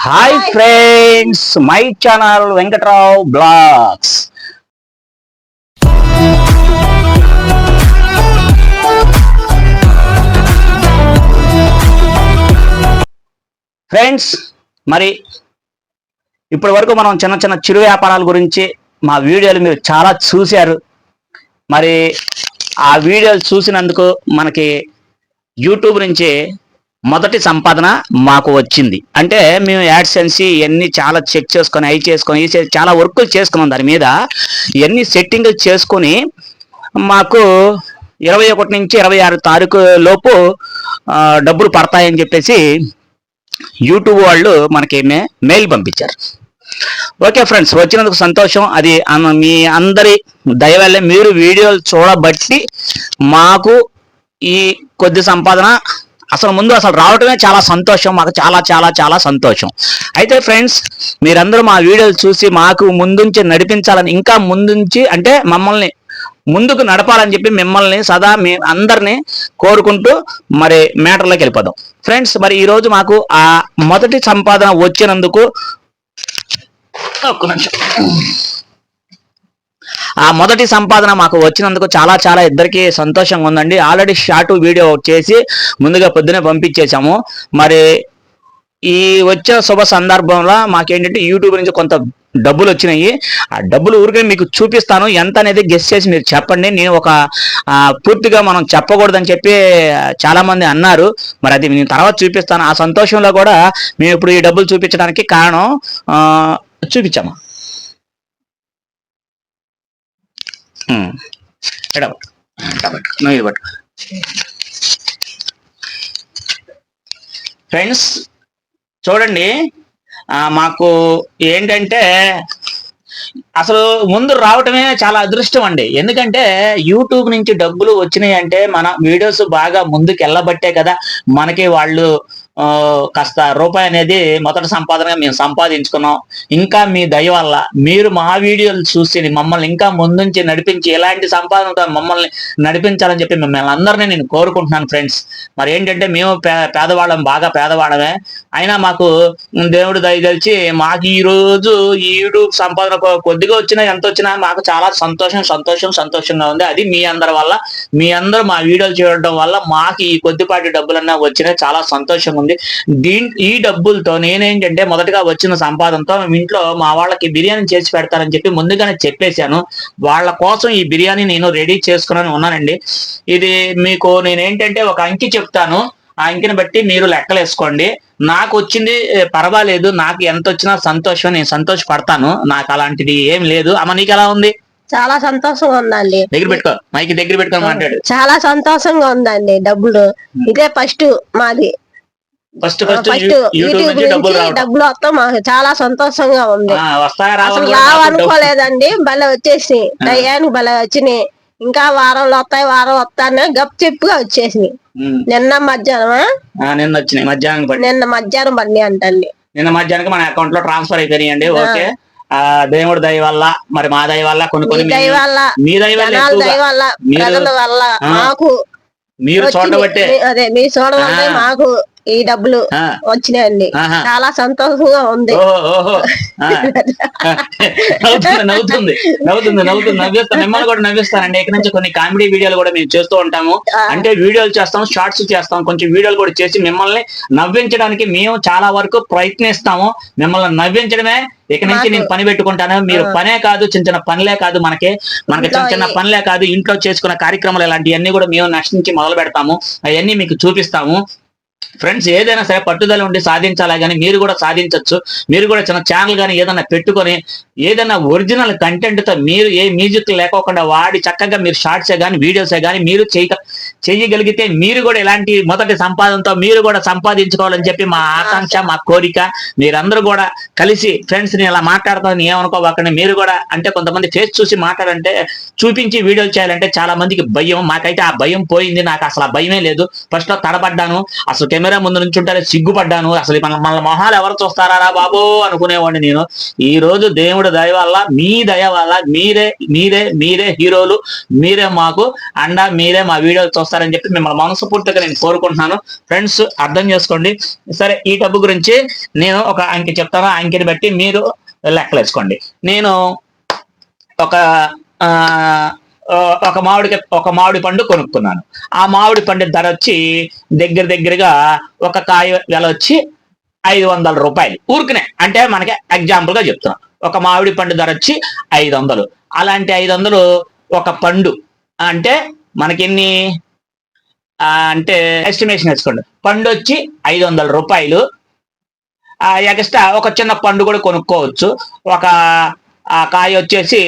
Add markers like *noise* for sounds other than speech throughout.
Hi friends my channel Venkatrao blogs friends మరి ఇప్పటి వరకు మనం చిన్న చిన్న చిరు వ్యాపారాల గురించి మా వీడియోలు మీరు చాలా చూశారు. మరి ఆ వీడియోలు చూసినందుకు మనకి యూట్యూబ్ నుంచి మొదటి సంపాదన మాకు వచ్చింది. అంటే మేము యాడ్సెన్స్ ఇవన్నీ చాలా చెక్ చేసుకొని అవి చేసుకొని చాలా వర్కులు చేసుకున్నాం దాని మీద. ఇవన్నీ సెట్టింగ్లు చేసుకొని మాకు ఇరవై ఒకటి నుంచి ఇరవై ఆరు తారీఖు లోపు డబ్బులు పడతాయని చెప్పేసి యూట్యూబ్ వాళ్ళు మనకి మెయిల్ పంపించారు. ఓకే ఫ్రెండ్స్ వచ్చినందుకు సంతోషం. అది మీ అందరి దయవల్లే మీరు వీడియోలు చూడబట్టి మాకు ఈ కొద్ది సంపాదన అసలు ముందు అసలు రావటమే చాలా సంతోషం మాకు చాలా చాలా చాలా సంతోషం. అయితే ఫ్రెండ్స్ మీరందరూ మా వీడియోలు చూసి మాకు ముందుంచి నడిపించాలని ఇంకా ముందుంచి అంటే మమ్మల్ని ముందుకు నడపాలని చెప్పి మిమ్మల్ని సదా మీ అందరినీ కోరుకుంటూ మరి మ్యాటర్లోకి వెళ్ళిపోదాం. ఫ్రెండ్స్ మరి ఈరోజు మాకు ఆ మొదటి సంపాదన వచ్చినందుకు ఒక్క నిమిషం. ఆ మొదటి సంపాదన మాకు వచ్చినందుకు చాలా చాలా ఇద్దరికి సంతోషంగా ఉందండి. ఆల్రెడీ షార్ట్ వీడియో చేసి ముందుగా పొద్దునే పంపించేశాము. మరి ఈ వచ్చిన శుభ సందర్భంలో మాకేంటంటే యూట్యూబ్ నుంచి కొంత డబ్బులు వచ్చినాయి. ఆ డబ్బులు ఊరికే మీకు చూపిస్తాను. ఎంత అనేది గెస్ చేసి మీరు చెప్పండి. నేను ఒక పూర్తిగా మనం చెప్పకూడదని చెప్పి చాలామంది అన్నారు. మరి అది నేను తర్వాత చూపిస్తాను. ఆ సంతోషంలో కూడా మేము ఇప్పుడు ఈ డబ్బులు చూపించడానికి కారణం చూపించాము. ఎడ పట్టు. నువ్వు ఇది పట్టు. ఫ్రెండ్స్ చూడండి మాకు ఏంటంటే అసలు ముందు రావటమే చాలా అదృష్టం అండి. ఎందుకంటే యూట్యూబ్ నుంచి డబ్బులు వచ్చినాయి అంటే మన వీడియోస్ బాగా ముందుకు వెళ్ళబట్టే కదా మనకి వాళ్ళు కాస్త రూపాయి అనేది మొదటి సంపాదనగా మేము సంపాదించుకున్నాం. ఇంకా మీ దయ వల్ల మీరు మా వీడియోలు చూసి మమ్మల్ని ఇంకా ముందుంచి నడిపించి ఎలాంటి సంపాదనతో మమ్మల్ని నడిపించాలని చెప్పి మిమ్మల్ని అందరినీ నేను కోరుకుంటున్నాను ఫ్రెండ్స్. మరి ఏంటంటే మేము పే- పేదవాళ్ళం బాగా పేదవాళ్ళమే. అయినా మాకు దేవుడు దయ తెలిసి మాకు ఈ రోజు ఈ యూట్యూబ్ సంపాదన కొ- కొద్దిగా వచ్చినా ఎంత వచ్చినా మాకు చాలా సంతోషం సంతోషం సంతోషంగా ఉంది. అది మీ అందరి వల్ల మీ అందరూ మా వీడియోలు చూడడం వల్ల మాకు ఈ కొద్దిపాటి డబ్బులన్నా వచ్చినా చాలా సంతోషంగా ఉంది. దీని ఈ డబ్బులతో నేనేంటంటే మొదటగా వచ్చిన సంపాదనతో ఇంట్లో మా వాళ్ళకి బిర్యానీ చేసి పెడతారని చెప్పి ముందుగానే చెప్పేశాను. వాళ్ళ కోసం ఈ బిర్యానీ నేను రెడీ చేసుకుని ఉన్నానండి. ఇది మీకు నేనేంటంటే ఒక అంకి చెప్తాను. ఆ అంకిని బట్టి మీరు లెక్కలేసుకోండి నాకు వచ్చింది పర్వాలేదు. నాకు ఎంత వచ్చినా సంతోషం నేను సంతోషపడతాను. నాకు అలాంటిది ఏం లేదు. అమ్మ నీకు ఎలా ఉంది? చాలా సంతోషంగా ఉందండి. దగ్గర పెట్టుకో. మైకి దగ్గర పెట్టుకొని మాట్లాడు. చాలా సంతోషంగా ఉందండి డబ్బులు. ఇదే ఫస్ట్ మాది. ఫస్ట్ ఫస్ట్ యూట్యూబ్ నుంచి డబ్బులు వస్తాం. మాకు చాలా సంతోషంగా ఉంది. అసలు రావాలి కూడా రావు నాకు డౌట్. అనుకోలేదండి. భలే వచ్చేసి దయ్యానికి భలే వచ్చినాయి. ఇంకా వారంలో వస్తాయి వారం వస్తానే గప్ చెప్పుగా వచ్చేసినాయి. ఉమ్. నిన్న మధ్యాహ్నం నిన్న వచ్చినాయి. మధ్యాహ్నం పడి నిన్న మధ్యాహ్నం పడినాయి అంటండి. నిన్న మధ్యాహ్నం మన అకౌంట్లో ట్రాన్స్ఫర్ అయిపోయినాయండి. ఓకే. ఆ దేవుడి దయ వల్ల మరి మా దయ వల్ల కొన్ని కొన్ని దయ వల్ల మీ దయ వల్ల ప్రజల వల్ల మాకు మీరు. చూడబట్టే అదే మీ చూడబట్టే. మాకు ఈ డబ్బులు వచ్చినాయండి. చాలా సంతోషంగా ఉంది. నవ్వుతుంది నవ్వుతుంది నవ్వుతుంది నవ్వుతుంది నవ్విస్తా. మిమ్మల్ని కూడా నవ్విస్తానండి. ఇక్కడ నుంచి కొన్ని కామెడీ వీడియోలు కూడా మేము చేస్తూ ఉంటాము. అంటే వీడియోలు చేస్తాం షార్ట్స్ చేస్తాం కొంచెం వీడియోలు కూడా చేసి మిమ్మల్ని నవ్వించడానికి మేము చాలా వరకు ప్రయత్నిస్తాము. మిమ్మల్ని నవ్వించడమే ఇక నుంచి నేను పని పెట్టుకుంటాను. మీరు పనే కాదు చిన్న చిన్న పనులే కాదు మనకి. మనకి చిన్న చిన్న పనులే కాదు. ఇంట్లో చేసుకున్న కార్యక్రమాలు ఇలాంటివన్నీ కూడా మేము నెక్స్ట్ నుంచి మొదలు పెడతాము అవన్నీ మీకు చూపిస్తాము. ఫ్రెండ్స్ ఏదైనా సరే పట్టుదల ఉండి సాధించాలా కానీ మీరు కూడా సాధించవచ్చు మీరు కూడా చిన్న ఛానల్ కానీ ఏదైనా పెట్టుకొని ఏదైనా ఒరిజినల్ కంటెంట్తో మీరు ఏ మ్యూజిక్ లేకోకుండా వాడి చక్కగా మీరు షార్ట్సే కానీ వీడియోసే కానీ మీరు చేయగ చేయగలిగితే మీరు కూడా ఇలాంటి మొదటి సంపాదనతో మీరు కూడా సంపాదించుకోవాలని చెప్పి మా ఆకాంక్ష మా కోరిక. మీరందరూ కూడా కలిసి ఫ్రెండ్స్ని ఇలా మాట్లాడతాను ఏమనుకోవాకండి మీరు కూడా అంటే కొంతమంది ఫేస్ చూసి మాట్లాడంటే చూపించి వీడియోలు చేయాలంటే చాలా మందికి భయం. మాకైతే ఆ భయం పోయింది. నాకు అసలు ఆ భయమే లేదు. ఫస్ట్లో తడబడ్డాను అసలు కెమెరా ముందు నుంచి ఉంటారే సిగ్గుపడ్డాను. అసలు మన మన మొహాలు ఎవరు చూస్తారా బాబో అనుకునేవాడిని నేను. ఈ రోజు దేవుడి దయ వల్ల మీ దయ వల్ల మీరే మీరే మీరే హీరోలు. మీరే మాకు అండ మీరే మా వీడియోలు వస్తారని చెప్పి మిమ్మల్ని మనస్ఫూర్తిగా నేను కోరుకుంటున్నాను. ఫ్రెండ్స్ అర్థం చేసుకోండి. సరే ఈ డబ్బు గురించి నేను ఒక అంకె చెప్తాను. ఆ అంకెని బట్టి మీరు లెక్కలేసుకోండి నేను ఒక ఒక మామిడికి ఒక మామిడి పండు కొనుక్కున్నాను. ఆ మామిడి పండు ధర వచ్చి దగ్గర దగ్గరగా ఒక కాయ వెల వచ్చి ఐదు వందల రూపాయలు. ఊరికనే అంటే మనకి ఎగ్జాంపుల్గా ఒక మామిడి పండు ధర వచ్చి ఐదు వందలు. అలాంటి ఐదు వందలు ఒక పండు అంటే మనకి ఎన్ని? అంటే ఎస్టిమేషన్ వేసుకోండి. పండు వచ్చి ఐదు వందల రూపాయలు. ఆ ఎక్స్ట్రా ఒక చిన్న పండు కూడా కొనుక్కోవచ్చు. ఒక ఆ కాయ వచ్చేసి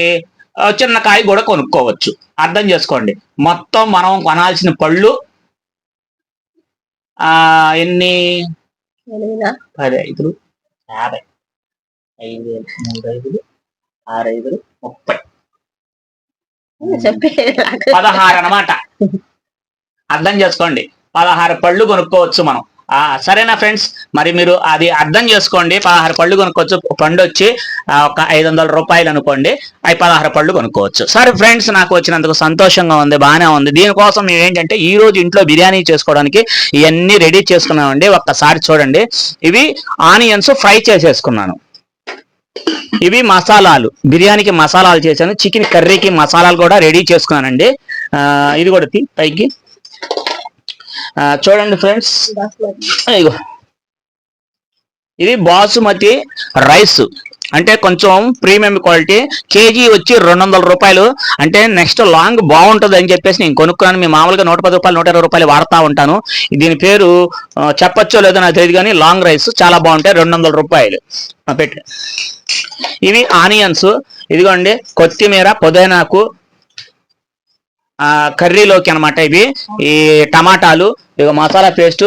చిన్న కాయ కూడా కొనుక్కోవచ్చు. అర్థం చేసుకోండి. మొత్తం మనం కొనాల్సిన పళ్ళు ఆ ఎన్ని? పది ఐదులు యాభై. ఐదు వేలు మూడు ఐదులు ఆరు ఐదులు ముప్పై. పదహారు అన్నమాట. *laughs* అర్థం చేసుకోండి. పదహారు పళ్ళు కొనుక్కోవచ్చు మనం. ఆ సరేనా ఫ్రెండ్స్? మరి మీరు అది అర్థం చేసుకోండి. పదహారు పళ్ళు కొనుక్కోవచ్చు. ఒక పండు వచ్చి ఒక ఐదు వందల రూపాయలు అనుకోండి. అవి పదహారు పళ్ళు కొనుక్కోవచ్చు. సరే ఫ్రెండ్స్ నాకు వచ్చినందుకు సంతోషంగా ఉంది బాగానే ఉంది. దీనికోసం మేము ఏంటంటే ఈ రోజు ఇంట్లో బిర్యానీ చేసుకోవడానికి ఇవన్నీ రెడీ చేసుకున్నామండి. ఒక్కసారి చూడండి. ఇవి ఆనియన్స్ ఫ్రై చేసేసుకున్నాను. ఇవి మసాలాలు. బిర్యానీకి మసాలాలు చేశాను. చికెన్ కర్రీకి మసాలాలు కూడా రెడీ చేసుకున్నానండి. ఇది కూడా పైకి. చూడండి ఫ్రెండ్స్ ఇగో. ఇది బాసుమతి రైస్. అంటే కొంచెం ప్రీమియం క్వాలిటీ. కేజీ వచ్చి రెండు వందల రూపాయలు. అంటే నెక్స్ట్ లాంగ్ బాగుంటుంది అని చెప్పేసి నేను కొనుక్కున్నాను. మీ మామూలుగా నూట పది రూపాయలు నూట ఇరవై రూపాయలు వాడుతూ ఉంటాను. దీని పేరు చెప్పచ్చో లేదో నాకు తెలియదు కానీ లాంగ్ రైస్ చాలా బాగుంటాయి. రెండు వందల రూపాయలు పెట్టి. ఇవి ఆనియన్స్. ఇదిగోండి కొత్తిమీర పుదీనాకు కర్రీలోకి అనమాట ఇవి. ఈ టమాటాలు ఇక మసాలా పేస్ట్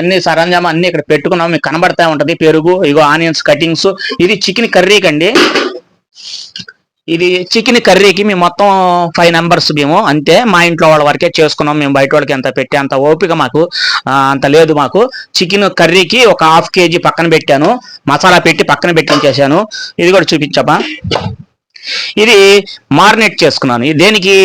అన్ని సరంజామా అన్ని ఇక్కడ పెట్టుకున్నాం మీకు కనబడతా ఉంటది. పెరుగు ఇగో ఆనియన్స్ కటింగ్స్ ఇది చికెన్ కర్రీకి అండి ఇది చికెన్ కర్రీకి మేము మొత్తం ఫైవ్ నెంబర్స్ మేము. అంతే మా ఇంట్లో వాళ్ళ వరకే చేసుకున్నాం. మేము బయట వాళ్ళకి ఎంత పెట్టి అంత ఓపిక మాకు అంత లేదు మాకు. చికెన్ కర్రీకి ఒక హాఫ్ కేజీ పక్కన పెట్టాను. మసాలా పెట్టి పక్కన పెట్టించేసాను ఇది కూడా చూపించమా ఇది మారినేట్ చేసుకున్నాను. దేనికి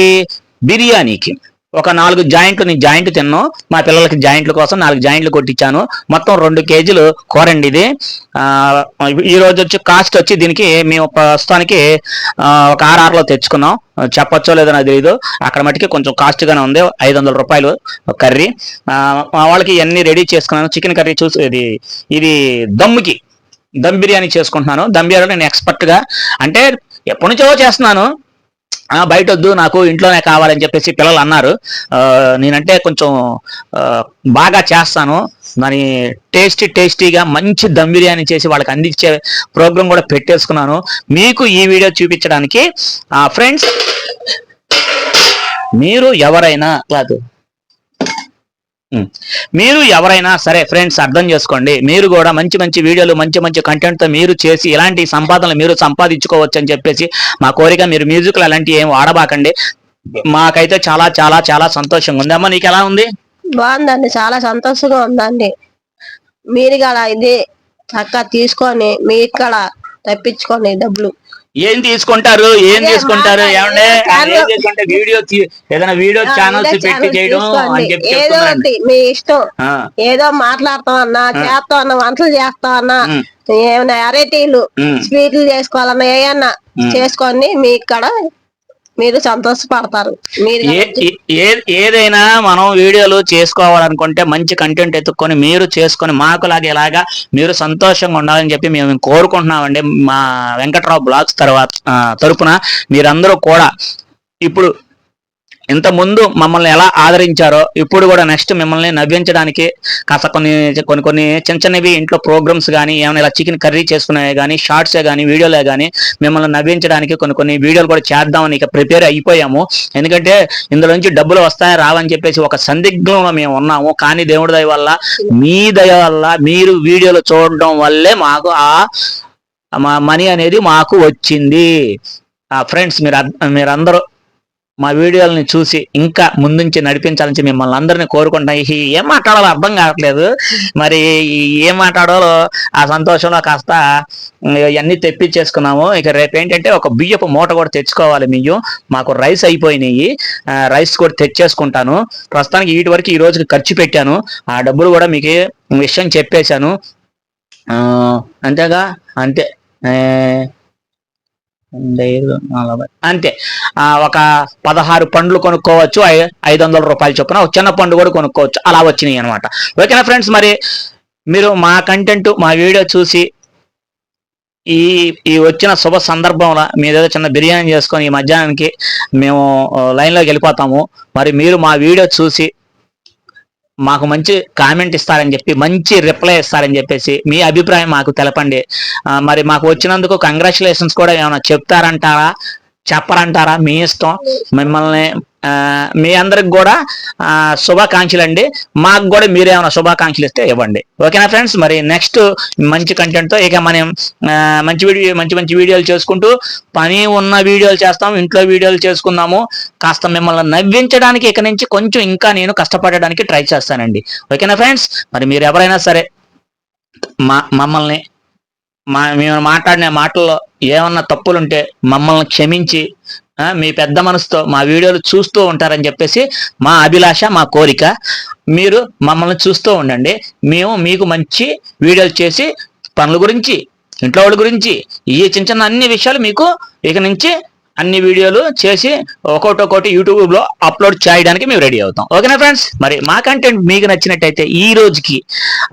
బిర్యానీకి. ఒక నాలుగు జాయింట్లు నేను జాయింట్ తిన్నాను మా పిల్లలకి జాయింట్ల కోసం నాలుగు జాయింట్లు కొట్టించాను. మొత్తం రెండు కేజీలు కూరండి ఇది. ఈరోజు ఈ రోజు వచ్చి కాస్ట్ వచ్చి దీనికి మేము ప్రస్తుతానికి ఒక ఆర్ఆర్లో తెచ్చుకున్నాం. చెప్పొచ్చో లేదో నాకు తెలియదు అక్కడ మటుకి కొంచెం కాస్ట్ గానే ఉంది. ఐదు వందల రూపాయలు కర్రీ. మా వాళ్ళకి ఇవన్నీ రెడీ చేసుకున్నాను. చికెన్ కర్రీ చూసి ఇది ఇది దమ్ముకి దమ్ బిర్యానీ చేసుకుంటున్నాను. దమ్ బిర్యానీ నేను ఎక్స్పర్ట్గా. అంటే ఎప్పటి నుంచో చేస్తున్నాను. బయట వద్దు నాకు ఇంట్లోనే కావాలని చెప్పేసి పిల్లలు అన్నారు. నేనంటే కొంచెం బాగా చేస్తాను. దాని టేస్టీ టేస్టీగా మంచి దమ్ బిర్యానీ చేసి వాళ్ళకి అందించే ప్రోగ్రాం కూడా పెట్టేసుకున్నాను. మీకు ఈ వీడియో చూపించడానికి ఫ్రెండ్స్ మీరు ఎవరైనా కాదు. మీరు ఎవరైనా సరే ఫ్రెండ్స్ అర్థం చేసుకోండి. మీరు కూడా మంచి మంచి వీడియోలు మంచి మంచి కంటెంట్తో మీరు చేసి ఇలాంటి సంపాదనలు మీరు సంపాదించుకోవచ్చు అని చెప్పేసి మా కోరిక మీరు మ్యూజిక్లు అలాంటివి ఏం వాడబాకండి. మాకైతే చాలా చాలా చాలా సంతోషంగా ఉంది. అమ్మా నీకు ఎలా ఉంది? బాగుందండి. చాలా సంతోషంగా ఉందండి. మీరు కూడా ఇది చక్కగా తీసుకొని మీ ఇక్కడ తప్పించుకోండి డబ్బులు. ఏం తీసుకుంటారు? ఏం తీసుకుంటారు? ఏమంటే వీడియో ఏదైనా వీడియో ఛానల్స్ పెట్టి చేయడం. అని చెప్పి ఏదో మీ ఇష్టం. ఏదో మాట్లాడతామన్నా చేస్తామన్నా వంటలు చేస్తామన్నా ఉమ్, ఏమైనా వెరైటీలు ఉమ్. స్వీట్లు చేసుకోవాలన్నా ఏమన్నా. చేసుకొని మీ ఇక్కడ మీరు సంతోషపడతారు. మీరు ఏదైనా మనం వీడియోలు చేసుకోవాలనుకుంటే మంచి కంటెంట్ ఎత్తుక్కొని మీరు చేసుకొని మాకులాగా ఇలాగా మీరు సంతోషంగా ఉండాలని చెప్పి మేము కోరుకుంటున్నామండి. మా వెంకట్రావు బ్లాగ్స్ తర్వాత తరపున మీరందరూ కూడా ఇప్పుడు ఇంతకుముందు మమ్మల్ని ఎలా ఆదరించారో ఇప్పుడు కూడా నెక్స్ట్ మిమ్మల్ని నవ్వించడానికి కాస్త కొన్ని కొన్ని కొన్ని చిన్న చిన్నవి ఇంట్లో ప్రోగ్రామ్స్ కానీ ఏమైనా ఇలా చికెన్ కర్రీ చేసుకునే కానీ షార్ట్సే కానీ వీడియోలే కానీ మిమ్మల్ని నవ్వించడానికి కొన్ని కొన్ని వీడియోలు కూడా చేద్దామని ఇక ప్రిపేర్ అయిపోయాము. ఎందుకంటే ఇందులో నుంచి డబ్బులు వస్తాయా రావని చెప్పేసి ఒక సందిగ్ధంలో మేము ఉన్నాము. కానీ దేవుడి దయ వల్ల మీ దయ వల్ల మీరు వీడియోలు చూడడం వల్లే మాకు ఆ మా మనీ అనేది మాకు వచ్చింది. ఫ్రెండ్స్ మీరు మీరందరూ మా వీడియోలని చూసి ఇంకా ముందుంచి నడిపించాలని మిమ్మల్ని అందరినీ కోరుకుంటాం ఈ ఏం మాట్లాడాలో అర్థం కావట్లేదు. మరి ఏం మాట్లాడాలో ఆ సంతోషంలో కాస్త ఇవన్నీ తెప్పించేసుకున్నాము. ఇక రేపు ఏంటంటే ఒక బియ్యపు మూట కూడా తెచ్చుకోవాలి మేము మాకు రైస్ అయిపోయినాయి. రైస్ కూడా తెచ్చేసుకుంటాను. ప్రస్తుతానికి వీటి వరకు ఈ రోజుకి ఖర్చు పెట్టాను. ఆ డబ్బులు కూడా మీకు విషయం చెప్పేశాను. అంతేగా? అంతే. ఐదు, నలభై. అంతే. ఒక పదహారు పండ్లు కొనుక్కోవచ్చు ఐ- ఐదు వందల రూపాయలు చొప్పున ఒక చిన్న పండు కూడా కొనుక్కోవచ్చు. అలా వచ్చినాయి అనమాట ఓకేనా ఫ్రెండ్స్? మరి మీరు మా కంటెంట్ మా వీడియో చూసి ఈ ఈ వచ్చిన శుభ సందర్భంలో మీరు ఏదో చిన్న బిర్యానీ చేసుకొని ఈ మధ్యాహ్నానికి మేము లైన్లోకి వెళ్ళిపోతాము. మరి మీరు మా వీడియో చూసి మాకు మంచి కామెంట్ ఇస్తారని చెప్పి మంచి రిప్లై ఇస్తారని చెప్పేసి మీ అభిప్రాయం మాకు తెలపండి. మరి మాకు వచ్చినందుకు కంగ్రాచులేషన్స్ కూడా ఏమైనా చెప్తారంటారా? చెప్పరంటారా? మీ ఇష్టం. మిమ్మల్ని మీ అందరికి కూడా శుభాకాంక్షలు అండి మాకు కూడా మీరేమైనా శుభాకాంక్షలు ఇస్తే ఇవ్వండి. ఓకేనా ఫ్రెండ్స్? మరి నెక్స్ట్ మంచి కంటెంట్తో ఇక మనం మంచి వీడియో మంచి మంచి వీడియోలు చేసుకుంటూ పని ఉన్న వీడియోలు చేస్తాం ఇంట్లో వీడియోలు చేసుకుందాము. కాస్త మిమ్మల్ని నవ్వించడానికి ఇక నుంచి కొంచెం ఇంకా నేను కష్టపడడానికి ట్రై చేస్తానండి. ఓకేనా ఫ్రెండ్స్? మరి మీరు ఎవరైనా సరే మా మమ్మల్ని మా మేము మాట్లాడిన మాటల్లో ఏమన్నా తప్పులుంటే మమ్మల్ని క్షమించి మీ పెద్ద మనసుతో మా వీడియోలు చూస్తూ ఉంటారని చెప్పేసి మా అభిలాష మా కోరిక. మీరు మమ్మల్ని చూస్తూ ఉండండి. మేము మీకు మంచి వీడియోలు చేసి పనుల గురించి ఇంట్లో వాళ్ళ గురించి ఈ చిన్న చిన్న అన్ని విషయాలు మీకు ఇక నుంచి అన్ని వీడియోలు చేసి ఒకటి ఒకటి యూట్యూబ్లో అప్లోడ్ చేయడానికి మేము రెడీ అవుతాం. ఓకేనా ఫ్రెండ్స్? మరి మా కంటెంట్ మీకు నచ్చినట్టయితే ఈ రోజుకి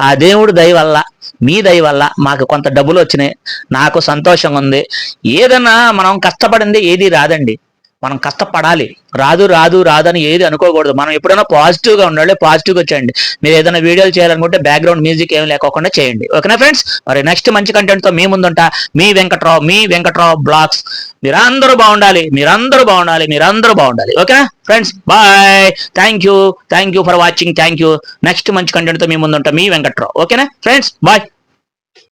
ఆ దేవుడు దయ వల్ల మీ దయ వల్ల మాకు కొంత డబ్బులు వచ్చినాయి. నాకు సంతోషంగా ఉంది. ఏదన్నా మనం కష్టపడింది ఏది రాదండి. మనం కష్టపడాలి. రాదు రాదు రాదు అని ఏది అనుకోకూడదు. మనం ఎప్పుడైనా పాజిటివ్గా ఉండాలి పాజిటివ్గా వచ్చేయండి. మీరు ఏదైనా వీడియోలు చేయాలనుకుంటే బ్యాక్గ్రౌండ్ మ్యూజిక్ ఏం లేకోకుండా చేయండి. ఓకేనా ఫ్రెండ్స్ మరి నెక్స్ట్ మంచి కంటెంట్తో మీ ముందుంటా. మీ వెంకట్రావు మీ వెంకట్రావు బ్లాగ్స్ మీరందరూ బాగుండాలి మీరందరూ బాగుండాలి మీరందరూ బాగుండాలి. ఓకేనా friends bye thank you thank you for watching thank you next మంచి కంటెంట్తో మీ ముందుంటా. మీ వెంకట్రావు. ఓకేనా ఫ్రెండ్స్ బాయ్